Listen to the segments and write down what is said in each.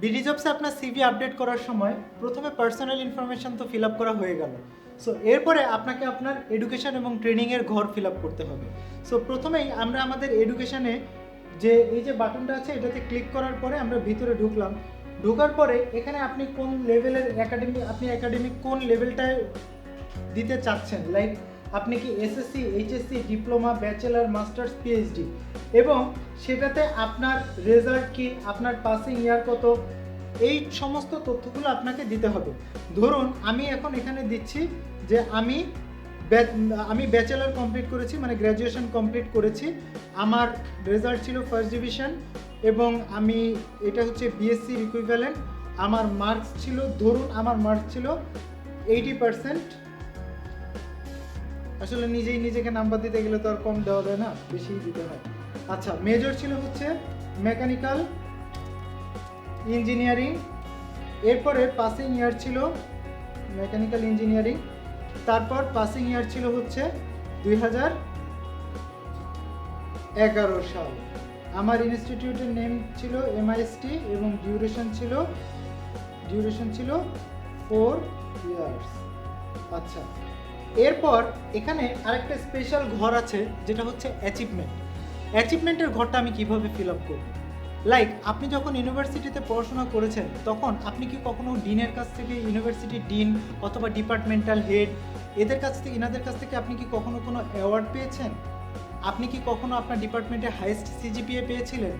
BD জবসে আপনার CV update করার সময় প্রথমে পার্সোনাল ইনফরমেশন তো ফিল আপ করা হয়ে গেল। সো এরপরে আপনাকে আপনার এডুকেশন এবং ট্রেনিংয়ের ঘর ফিল আপ করতে হবে। সো প্রথমেই আমরা আমাদের এডুকেশানে যে, এই যে বাটনটা আছে, এটাতে ক্লিক করার পরে আমরা ভিতরে ঢুকলাম। ঢোকার পরে এখানে আপনি কোন লেভেলের একাডেমি আপনি একাডেমিক কোন লেভেলটায় দিতে চাচ্ছেন? লাইক আপনি কি SSC HSC diploma bachelor masters PhD এবং সেটাতে আপনার রেজাল্ট কি, আপনার পাসিং ইয়ার কত? এই সমস্ত তথ্যগুলো আপনাকে দিতে হবে। ধরুন, আমি এখন এখানে দিচ্ছি যে আমি আমি ব্যাচেলার কমপ্লিট করেছি মানে গ্র্যাজুয়েশন কমপ্লিট করেছি। আমার রেজাল্ট ছিল ফার্স্ট ডিভিশন এবং আমি, এটা হচ্ছে বিএসসি ইকুইভ্যালেন্ট আমার মার্কস ছিল, ধরুন, আমার মার্কস ছিল এইটি পার্সেন্ট আসলে নিজেই নিজেকে নাম্বার দিতে গেলে তো আর কম দেওয়া যায় না, বেশিই দিতে হয়। আচ্ছা মেজর ছিল হচ্ছে মেকানিক্যাল ইঞ্জিনিয়ারিং এরপরে পাসিং ইয়ার ছিল মেকানিক্যাল ইঞ্জিনিয়ারিং তারপর পাসিং ইয়ার ছিল হচ্ছে দুই হাজার এগারো সাল। আমার ইনস্টিটিউটের নেম ছিল এমআইএসটি এবং ডিউরেশন ছিল ডিউরেশন ছিল ফোর ইয়ার্স আচ্ছা এরপর এখানে আরেকটা স্পেশাল ঘর আছে, যেটা হচ্ছে অ্যাচিভমেন্ট অ্যাচিভমেন্টের ঘরটা আমি কীভাবে ফিল আপ করব? লাইক আপনি যখন ইউনিভার্সিটিতে পড়াশোনা করেছেন, তখন আপনি কি কখনো ডিনের কাছ থেকে ইউনিভার্সিটির ডিন অথবা ডিপার্টমেন্টাল হেড এদের কাছ থেকে, এনাদের কাছ থেকে আপনি কি কখনো কোনো অ্যাওয়ার্ড পেয়েছেন? আপনি কি কখনো আপনার ডিপার্টমেন্টে হাইয়েস্ট সিজিপিএ পেয়েছিলেন?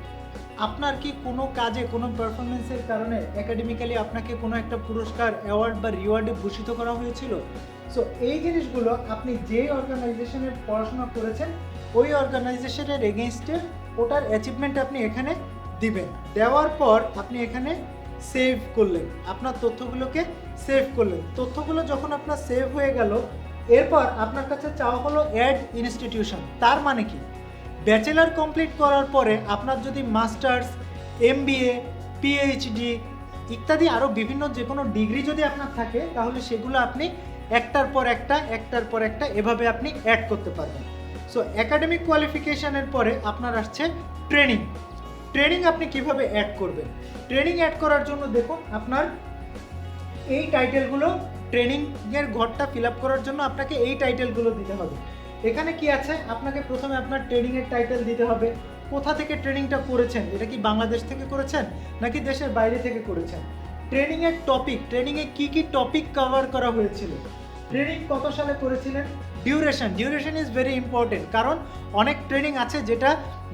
আপনার কি কোনো কাজে, কোনো পারফরমেন্সের কারণে একাডেমিক্যালি আপনাকে কোনো একটা পুরস্কার অ্যাওয়ার্ড বা রিওয়ার্ডে ভূষিত করা হয়েছিল? সো এই জিনিসগুলো আপনি যে অর্গানাইজেশনে পড়াশোনা করেছেন, ওই অর্গানাইজেশনের এগেনস্টে ওটার অ্যাচিভমেন্ট আপনি এখানে দিবেন। দেওয়ার পর আপনি এখানে সেভ করলেন। আপনার তথ্যগুলোকে সেভ করলেন। তথ্যগুলো যখন আপনার সেভ হয়ে গেল, এরপর আপনার কাছে চাওয়া হলো অ্যাড ইনস্টিটিউশন তার মানে কি? ব্যাচেলার কমপ্লিট করার পরে আপনার যদি মাস্টার্স এমবিএ পিএইচডি ইত্যাদি আরও বিভিন্ন যে কোনো ডিগ্রি যদি আপনার থাকে, তাহলে সেগুলো আপনি একটার পর একটা, একটার পর একটা এভাবে আপনি অ্যাড করতে পারবেন। সো একাডেমিক কোয়ালিফিকেশানের পরে আপনার আসছে ট্রেনিং ট্রেনিং আপনি কীভাবে অ্যাড করবেন? ট্রেনিং অ্যাড করার জন্য দেখুন, আপনার এই টাইটেলগুলো ট্রেনিংয়ের ঘরটা ফিল আপ করার জন্য আপনাকে এই টাইটেলগুলো দিতে হবে। এখানে কি আছে? আপনাকে প্রথমে আপনার ট্রেনিংয়ের টাইটেল দিতে হবে। কোথা থেকে ট্রেনিংটা করেছেন? এটা কি বাংলাদেশ থেকে করেছেন? নাকি দেশের বাইরে থেকে করেছেন? ট্রেনিংয়ের টপিক ট্রেনিংয়ে কি কি টপিক কভার করা হয়েছিল? ট্রেনিং কত সালে করেছিলেন? Duration duration is very important কারণ অনেক ট্রেনিং আছে যেটা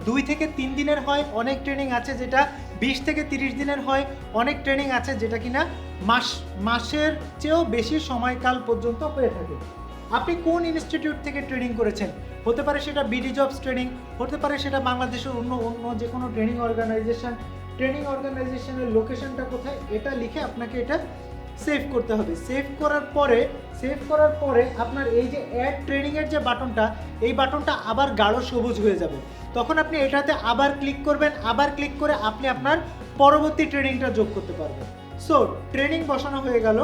দুই থেকে তিন দিনের হয়, অনেক ট্রেনিং আছে যেটা বিশ থেকে তিরিশ দিনের হয়, অনেক ট্রেনিং আছে যেটা কিনা মাস, মাসের চেয়েও বেশি সময়কাল পর্যন্ত হয়ে থাকে। আপনি কোন ইনস্টিটিউট থেকে ট্রেনিং করেছেন? হতে পারে সেটা বিডি জবস ট্রেনিং হতে পারে সেটা বাংলাদেশের অন্য অন্য যে কোনো ট্রেনিং অর্গানাইজেশন ট্রেনিং অর্গানাইজেশনের লোকেশনটা কোথায়? এটা লিখে আপনাকে এটা সেভ করতে হবে। সেভ করার পরে, সেভ করার পরে আপনার এই যে অ্যাড ট্রেনিংয়ের যে বাটনটা, এই বাটনটা আবার গাঢ় সবুজ হয়ে যাবে। তখন আপনি এটাতে আবার ক্লিক করবেন, আবার ক্লিক করে আপনি আপনার পরবর্তী ট্রেনিংটা যোগ করতে পারবেন। সো ট্রেনিং বসানো হয়ে গেল।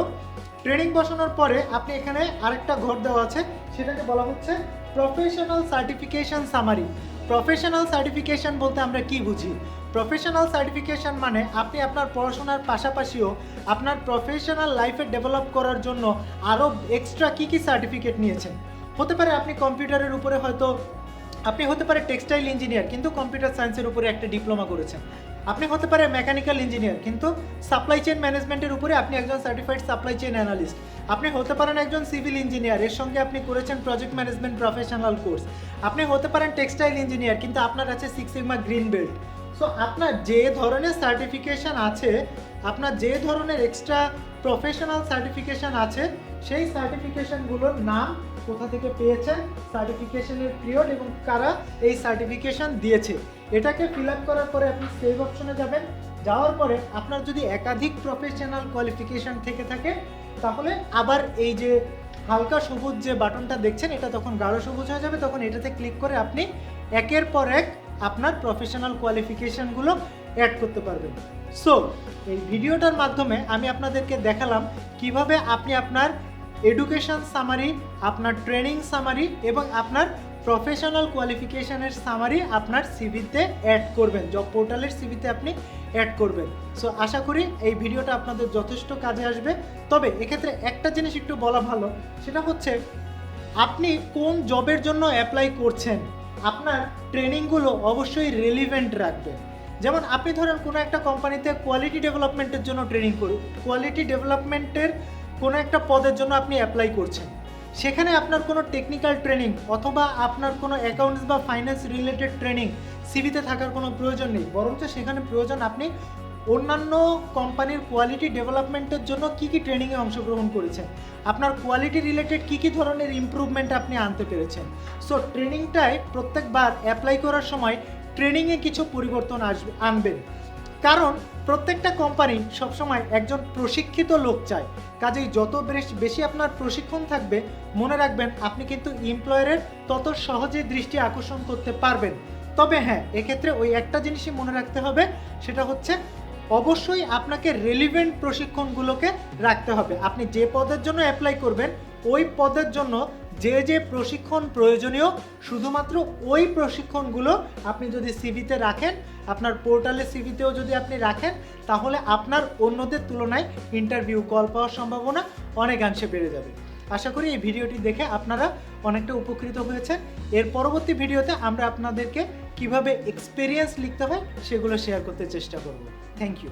ট্রেনিং বসানোর পরে আপনি এখানে আরেকটা ঘর দেওয়া আছে, সেটাকে বলা হচ্ছে professional certification summary professional certification বলতে আমরা কি বুঝি? প্রফেশনাল সার্টিফিকেশন মানে আপনি আপনার পড়াশোনার পাশাপাশিও আপনার প্রফেশনাল লাইফে ডেভেলপ করার জন্য আরও এক্সট্রা কী কী সার্টিফিকেট নিয়েছেন? হতে পারে আপনি কম্পিউটারের উপরে হয়তো আপনি হতে পারে টেক্সটাইল ইঞ্জিনিয়ার, কিন্তু কম্পিউটার সায়েন্সের উপরে একটা ডিপ্লোমা করেছেন। আপনি হতে পারে মেকানিক্যাল ইঞ্জিনিয়ার, কিন্তু সাপ্লাই চেইন ম্যানেজমেন্টের উপরে আপনি একজন সার্টিফাইড সাপ্লাই চেইন অ্যানালিস্ট। আপনি হতে পারেন একজন সিভিল ইঞ্জিনিয়ার, এর সঙ্গে আপনি করেছেন প্রজেক্ট ম্যানেজমেন্ট প্রফেশনাল কোর্স। আপনি হতে পারেন টেক্সটাইল ইঞ্জিনিয়ার, কিন্তু আপনার আছে six sigma green belt so আপনার যে ধরনের সার্টিফিকেশন আছে, আপনার যে ধরনের এক্সট্রা প্রফেশনাল সার্টিফিকেশন আছে। সেই সার্টিফিকেশনগুলোর নাম কোথা থেকে পেয়েছেন সার্টিফিকেশনের পিরিয়ড এবং কারা এই সার্টিফিকেশন দিয়েছে। এটাকে ফিল আপ করার পরে আপনি সেভ অপশনে যাবেন। যাওয়ার পরে আপনার যদি একাধিক প্রফেশনাল কোয়ালিফিকেশন থেকে থাকে, তাহলে আবার এই যে হালকা সবুজ যে বাটনটা দেখছেন, এটা তখন গাঢ় সবুজ হয়ে যাবে। তখন এটাতে ক্লিক করে আপনি একের পর এক আপনার প্রফেশনাল কোয়ালিফিকেশনগুলো অ্যাড করতে পারবেন। সো এই ভিডিওটার মাধ্যমে আমি আপনাদেরকে দেখালাম কীভাবে আপনি আপনার এডুকেশন সামারি আপনার ট্রেনিং সামারি এবং আপনার প্রফেশনাল কোয়ালিফিকেশানের সামারি আপনার সিভিতে অ্যাড করবেন। জব পোর্টালের সিভিতে আপনি অ্যাড করবেন। সো আশা করি এই ভিডিওটা আপনাদের যথেষ্ট কাজে আসবে। তবে এক্ষেত্রে একটা জিনিস একটু বলা ভালো, সেটা হচ্ছে আপনি কোন জবের জন্য অ্যাপ্লাই করছেন, আপনার ট্রেনিংগুলো অবশ্যই রেলিভেন্ট রাখবেন যেমন আপনি ধরেন কোনো একটা কোম্পানিতে কোয়ালিটি ডেভেলপমেন্টের জন্য ট্রেনিং করুন। কোয়ালিটি ডেভেলপমেন্টের কোনো একটা পদের জন্য আপনি অ্যাপ্লাই করছেন। সেখানে আপনার কোনো টেকনিক্যাল ট্রেনিং অথবা আপনার কোনো অ্যাকাউন্টস বা ফাইন্যান্স রিলেটেড ট্রেনিং সিভিতে থাকার কোনো প্রয়োজন নেই। বরঞ্চ সেখানে প্রয়োজন আপনি অন্যান্য কোম্পানির কোয়ালিটি ডেভেলপমেন্টের জন্য কি কী ট্রেনিংয়ে অংশগ্রহণ করেছেন। আপনার কোয়ালিটি রিলেটেড কি কী ধরনের ইমপ্রুভমেন্ট আপনি আনতে পেরেছেন। সো ট্রেনিংটায় প্রত্যেকবার অ্যাপ্লাই করার সময় ট্রেনিংয়ে কিছু পরিবর্তন আসবে, আনবেন। কারণ প্রত্যেকটা কোম্পানি সবসময় একজন প্রশিক্ষিত লোক চায়। কাজেই যত বেশ- বেশি আপনার প্রশিক্ষণ থাকবে, মনে রাখবেন আপনি কিন্তু এমপ্লয়ারের তত সহজে দৃষ্টি আকর্ষণ করতে পারবেন। তবে হ্যাঁ এক্ষেত্রে ওই একটা জিনিসই মনে রাখতে হবে, সেটা হচ্ছে অবশ্যই আপনাকে রেলিভেন্ট প্রশিক্ষণগুলোকে রাখতে হবে। আপনি যে পদের জন্য অ্যাপ্লাই করবেন, ওই পদের জন্য যে যে প্রশিক্ষণ প্রয়োজনীয়, শুধুমাত্র ওই প্রশিক্ষণগুলো আপনি যদি সিভিতে রাখেন, আপনার পোর্টালে সিভিতেও যদি আপনি রাখেন, তাহলে আপনার অন্যদের তুলনায় ইন্টারভিউ কল পাওয়ার সম্ভাবনা অনেকাংশে বেড়ে যাবে। আশা করি এই ভিডিওটি দেখে আপনারা অনেকটা উপকৃত হয়েছেন। এর পরবর্তী ভিডিওতে আমরা আপনাদেরকে কীভাবে এক্সপিরিয়েন্স লিখতে হয়, সেগুলো শেয়ার করতে চেষ্টা করব। Thank you